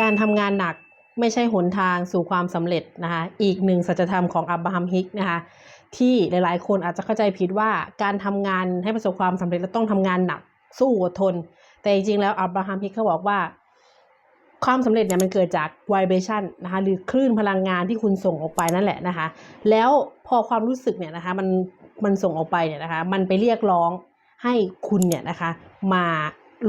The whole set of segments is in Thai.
การทำงานหนักไม่ใช่หนทางสู่ความสำเร็จนะคะอีกหนึ่งสัจธรรมของอับราฮัมฮิกนะคะที่หลายๆ คนอาจจะเข้าใจผิดว่าการทำงานให้ประสบความสำเร็จเราต้องทำงานหนักสู้อดทน แต่จริงๆแล้วอับราฮัมฮิกเขาบอกว่า ความสำเร็จเนี่ยมันเกิดจาก vibration นะคะหรือคลื่นพลังงานที่คุณส่งออกไปนั่นแหละนะคะแล้วพอความรู้สึกเนี่ยนะคะมันมันส่งออกไปเนี่ยนะคะมันไปเรียกร้องให้คุณเนี่ยนะคะมา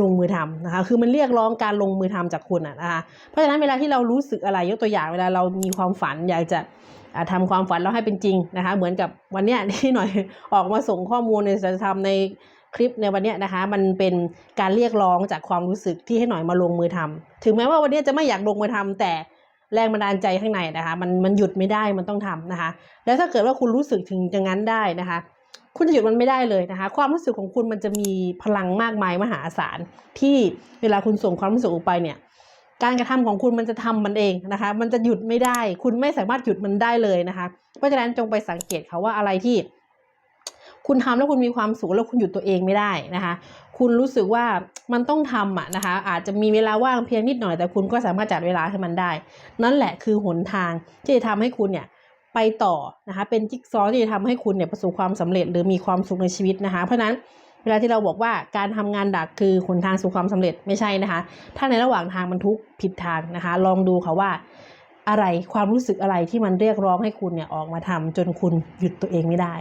ลงมือทำนะคะ คือมันเรียกร้องการลงมือทำจากคุณอะนะคะ เพราะฉะนั้นเวลาที่เรารู้สึกอะไรยกตัวอย่างเวลาเรามีความฝันอยากจะอ่าทำความฝันเราให้เป็นจริงนะคะ เหมือนกับวันเนี้ยที่หน่อยออกมาส่งข้อมูลในสัจธรรมในคลิปในวันเนี้ยนะคะ มันเป็นการเรียกร้องจากความรู้สึกที่ให้หน่อยมาลงมือทำถึงแม้ว่าวันเนี้ยจะไม่อยากลงมือทำแต่แรงบันดาลใจข้างในนะคะ มันมันหยุดไม่ได้มันต้องทำนะคะ แล้วถ้าเกิดว่าคุณรู้สึกถึงอย่างนั้นได้นะคะ คุณจะหยุดมันไม่ได้เลยนะคะ ความรู้สึกของคุณมันจะมีพลังมากมายมหาศาลที่เวลาคุณส่งความรู้สึกออกไปเนี่ย การกระทำของคุณมันจะทำมันเองนะคะ มันจะหยุดไม่ได้ คุณไม่สามารถหยุดมันได้เลยนะคะ เพราะฉะนั้นจงไปสังเกตค่ะว่าอะไรที่ คุณทำแล้วคุณมีความสุขแล้วคุณหยุดตัวเองไม่ได้นะคะ คุณรู้สึกว่ามันต้องทำอะนะคะ อาจจะมีเวลาว่างเพียงนิดหน่อยแต่คุณก็สามารถจัดเวลาให้มันได้ นั่นแหละคือหนทางที่จะทำให้คุณเนี่ย ไปต่อนะคะเป็นจิ๊กซอว์ที่จะทำให้คุณเนี่ยประสบความสำเร็จหรือมีความสุขในชีวิตนะคะ เพราะนั้นเวลาที่เราบอกว่าการทำงานดักคือหนทางสู่ความสำเร็จไม่ใช่นะคะ ถ้าในระหว่างทางมันทุกผิดทางนะคะ ลองดูค่ะว่าอะไรความรู้สึกอะไรที่มันเรียกร้องให้คุณเนี่ยออกมาทำจนคุณหยุดตัวเองไม่ได้